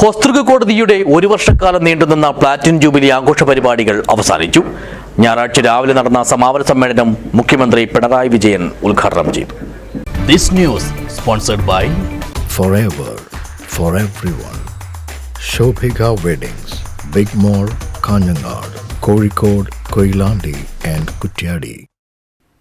ഹോസ്തൃക കോടതിയുടെ ഒരു വർഷക്കാലം നീണ്ടുനിന്ന പ്ലാറ്റിൻ ജൂബിലി ആഘോഷ പരിപാടികൾ അവസാനിച്ചു ഞായറാഴ്ച രാവിലെ നടന്ന സമാപന സമ്മേളനം മുഖ്യമന്ത്രി പിണറായി വിജയൻ ഉദ്ഘാടനം ചെയ്തു this news sponsored by forever for everyone. Shobhika Weddings, Big Mall, Kanyanad, Kozhikode, Koilandi and Kutyadi.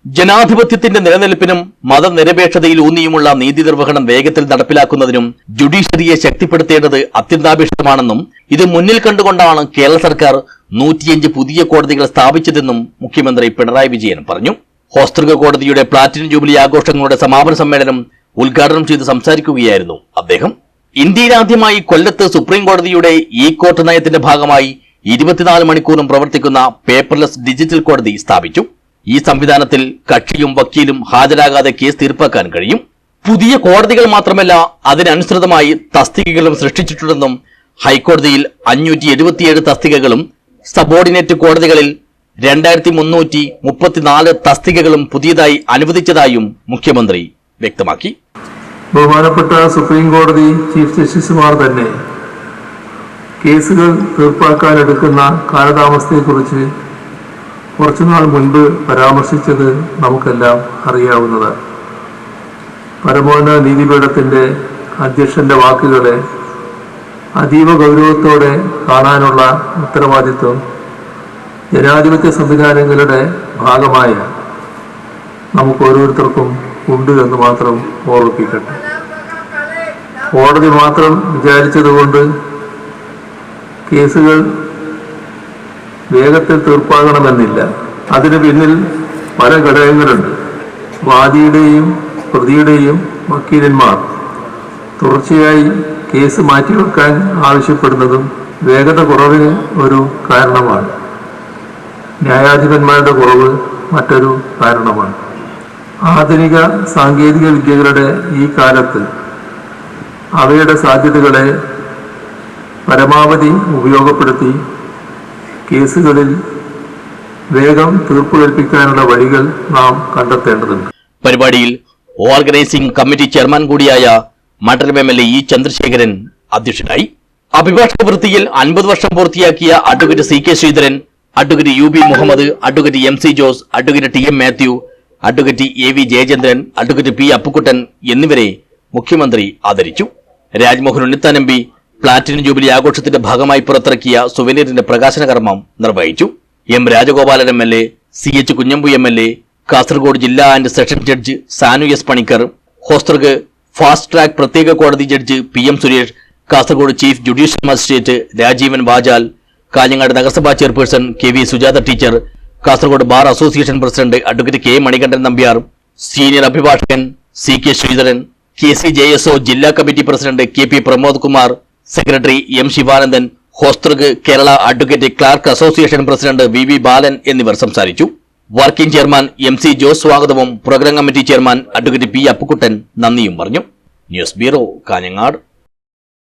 ജനാധിപത്യത്തിന്റെ നിലനിൽപ്പിനും മതനിരപേക്ഷതയിൽ ഊന്നിയുമുള്ള നീതി നിർവഹണം വേഗത്തിൽ നടപ്പിലാക്കുന്നതിനും ജുഡീഷ്യറിയെ ശക്തിപ്പെടുത്തേണ്ടത് അത്യന്താപേക്ഷിതമാണെന്നും ഇത് മുന്നിൽ കണ്ടുകൊണ്ടാണ് കേരള സർക്കാർ നൂറ്റിയഞ്ച് പുതിയ കോടതികൾ സ്ഥാപിച്ചതെന്നും മുഖ്യമന്ത്രി പിണറായി വിജയൻ പറഞ്ഞു. ഹോസ്തൃക കോടതിയുടെ പ്ലാറ്റിനം ജൂബിലി ആഘോഷങ്ങളുടെ സമാപന സമ്മേളനം ഉദ്ഘാടനം ചെയ്ത് സംസാരിക്കുകയായിരുന്നു അദ്ദേഹം. ഇന്ത്യയിലാദ്യമായി കൊല്ലത്ത് സുപ്രീം കോടതിയുടെ ഇ കോർട്ട് നയത്തിന്റെ ഭാഗമായി ഇരുപത്തിനാല് മണിക്കൂറും പ്രവർത്തിക്കുന്ന പേപ്പർലെസ് ഡിജിറ്റൽ കോടതി സ്ഥാപിച്ചു. ഈ സംവിധാനത്തിൽ കക്ഷിയും വക്കീലും ഹാജരാകാതെ കേസ് തീർപ്പാക്കാൻ കഴിയും. പുതിയ കോടതികൾ മാത്രമല്ല അതിനനുസൃതമായി തസ്തികകളും സൃഷ്ടിച്ചിട്ടുണ്ടെന്നും ഹൈക്കോടതിയിൽ അഞ്ഞൂറ്റി എഴുപത്തിയേഴ് തസ്തികകളും സബോർഡിനേറ്റ് കോടതികളിൽ രണ്ടായിരത്തി മുന്നൂറ്റി മുപ്പത്തിനാല് തസ്തികകളും പുതിയതായി അനുവദിച്ചതായും മുഖ്യമന്ത്രി വ്യക്തമാക്കി. ബഹുമാനപ്പെട്ട സുപ്രീം കോടതി ചീഫ് ജസ്റ്റിസുമാർ തന്നെ കേസുകൾ തീർപ്പാക്കാൻ തീർപ്പാക്കാനെടുക്കുന്ന കാലതാമസത്തെക്കുറിച്ച് കുറച്ചുനാൾ മുൻപ് പരാമർശിച്ചത് നമുക്കെല്ലാം അറിയാവുന്നതാണ്. പരമോന്നത നീതിപീഠത്തിന്റെ അധ്യക്ഷന്റെ വാക്കുകളെ അതീവ ഗൗരവത്തോടെ കാണാനുള്ള ഉത്തരവാദിത്വം ജനാധിപത്യ സംവിധാനങ്ങളുടെ ഭാഗമായ നമുക്ക് ഓരോരുത്തർക്കും ഉണ്ട് എന്ന് മാത്രം ഓർമ്മിപ്പിക്കട്ടെ. കോടതി മാത്രം വിചാരിച്ചതുകൊണ്ട് കേസുകൾ വേഗത്തിൽ തീർപ്പാകണമെന്നില്ല. അതിന് പിന്നിൽ പല ഘടകങ്ങളുണ്ട്. വാദിയുടെയും പ്രതിയുടെയും വക്കീലന്മാർ. തുടർച്ചയായി കേസ് മാറ്റിവെക്കാൻ ആവശ്യപ്പെടുന്നതും വേഗത കുറവിന് ഒരു കാരണമാണ്. ന്യായാധിപന്മാരുടെ കുറവ് മറ്റൊരു കാരണമാണ്. ആധുനിക സാങ്കേതിക വിദ്യകളുടെ ഈ കാലത്ത് അവയുടെ സാധ്യതകളെ പരമാവധി ഉപയോഗപ്പെടുത്തി കേസുകളിൽ വേഗം തീർപ്പ് കൽപ്പിക്കാനുള്ള വഴികൾ നാം കണ്ടെത്തേണ്ടതുണ്ട്. പരിപാടിയിൽ ഓർഗനൈസിംഗ് കമ്മിറ്റി ചെയർമാൻ കൂടിയായ മണ്ഡലം M L A E Chandrasekharan അധ്യക്ഷനായി. അഭിഭാഷക വൃത്തിയിൽ അൻപത് വർഷം പൂർത്തിയാക്കിയ advocate C K Sreedharan advocate U B Muhammad advocate M C Jose advocate T M Mathew advocate A V Jayachandran advocate P Appukuttan എന്നിവരെ മുഖ്യമന്ത്രി ആദരിച്ചു. Rajmohan Unnithan M P platinum jubilee ആഘോഷത്തിന്റെ ഭാഗമായി പുറത്തിറക്കിയ സുവനീറിന്റെ പ്രകാശന കർമ്മം നിർവഹിച്ചു. M Rajagopalan M L A C H Kunhambu M L A Kasaragod ജില്ലാ and session judge Sanu S Panicker ഹോസ്റ്റർക്ക് fast track പ്രത്യേക കോടതി judge P M Suresh Kasaragod chief judicial magistrate Rajeevan Vajal Kanhangad നഗരസഭാ chairperson K V Sujatha teacher Kasaragod bar association president advocate K Manikandan Nambiar senior അഭിഭാഷകൻ C K Sreedharan K C J S O ജില്ലാ committee president K P Pramod Kumar secretary M Sivanandan Hosdurg Kerala advocate clerk association president V V Balan എന്നിവർ സംസാരിച്ചു. Working chairman M C Jose സ്വാഗതവും programme committee chairman advocate P Appukuttan നന്ദിയും പറഞ്ഞു. News bureau Kanhangad.